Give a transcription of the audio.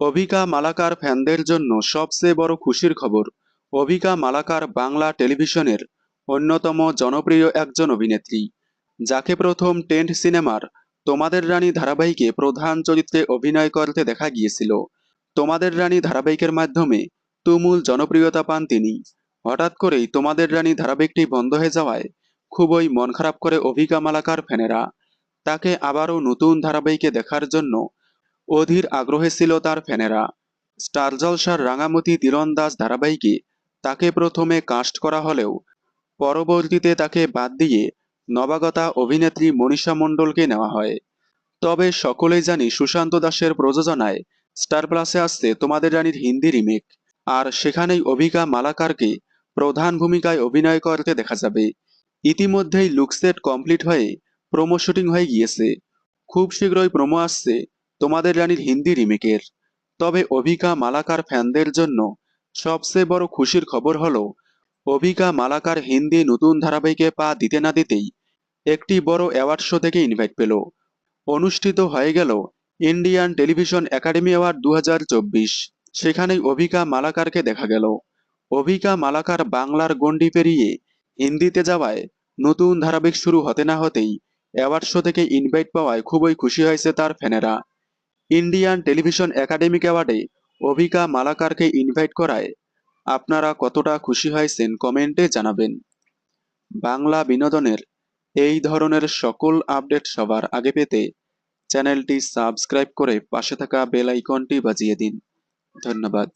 অভিকা মালাকার ফ্যানদের জন্য সবচেয়ে বড় খুশির খবর, অভিকা মালাকার বাংলা টেলিভিশনের অন্যতম জনপ্রিয় একজন অভিনেত্রী, যাকে প্রথম টেন্ট সিনেমার তোমাদের রানী ধারাবাহিকে প্রধান চরিত্রে অভিনয় করতে দেখা গিয়েছিল। তোমাদের রানী ধারাবাহিকের মাধ্যমে তুমুল জনপ্রিয়তা পান তিনি। হঠাৎ করেই তোমাদের রানী ধারাবাহিকটি বন্ধ হয়ে যাওয়ায় খুবই মন খারাপ করে অভিকা মালাকার ফ্যানেরা। তাকে আবারও নতুন ধারাবাহিকে দেখার জন্য অধীর আগ্রহে ছিল তার ফ্যানেরা স্টার জলসার রাঙামতি তীরন্দাজ ধারাবাহিকে তাকে প্রথমে কাস্ট করা হলেও, পরবর্তীতে তাকে বাদ দিয়ে নবাগতা অভিনেত্রী মনীষা মণ্ডলকে নেওয়া হয়। তবে সকলেই জানি সুশান্ত দাসের প্রযোজনায় স্টার প্লাসে আসছে তোমাদের রানীর হিন্দি রিমেক, আর সেখানেই অভিকা মালাকারকে প্রধান ভূমিকায় অভিনয় করতে দেখা যাবে। ইতিমধ্যেই লুকসেট কমপ্লিট হয়ে প্রোমো শুটিং হয়ে গিয়েছে। খুব শীঘ্রই প্রোমো আসছে তোমাদের রানীর হিন্দি রিমেকের। তবে অভিকা মালাকার ফ্যানদের জন্য সবচেয়ে বড় খুশির খবর হলো, অভিকা মালাকার হিন্দি নতুন ধারাবাহিকে পা দিতে না দিতেই একটি বড় অ্যাওয়ার্ড শো থেকে ইনভাইট পেল। অনুষ্ঠিত হয়ে গেল ইন্ডিয়ান টেলিভিশন একাডেমি অ্যাওয়ার্ড দু হাজার চব্বিশ। সেখানেই অভিকা মালাকারকে দেখা গেল। অভিকা মালাকার বাংলার গণ্ডি পেরিয়ে হিন্দিতে যাওয়ায় নতুন ধারাবাহিক শুরু হতে না হতেই অ্যাওয়ার্ড শো থেকে ইনভাইট পাওয়ায় খুবই খুশি হয়েছে তার ফ্যানেরা। ইন্ডিয়ান টেলিভিশন একাডেমিক অ্যাওয়ার্ডে অভিকা মালাকারকে ইনভাইট করায়। আপনারা কতটা খুশি হয়েছেন কমেন্টে জানাবেন। বাংলা বিনোদনের এই ধরনের সকল আপডেট সবার আগে পেতে চ্যানেলটি সাবস্ক্রাইব করে পাশে থাকা বেল আইকনটি বাজিয়ে দিন। ধন্যবাদ।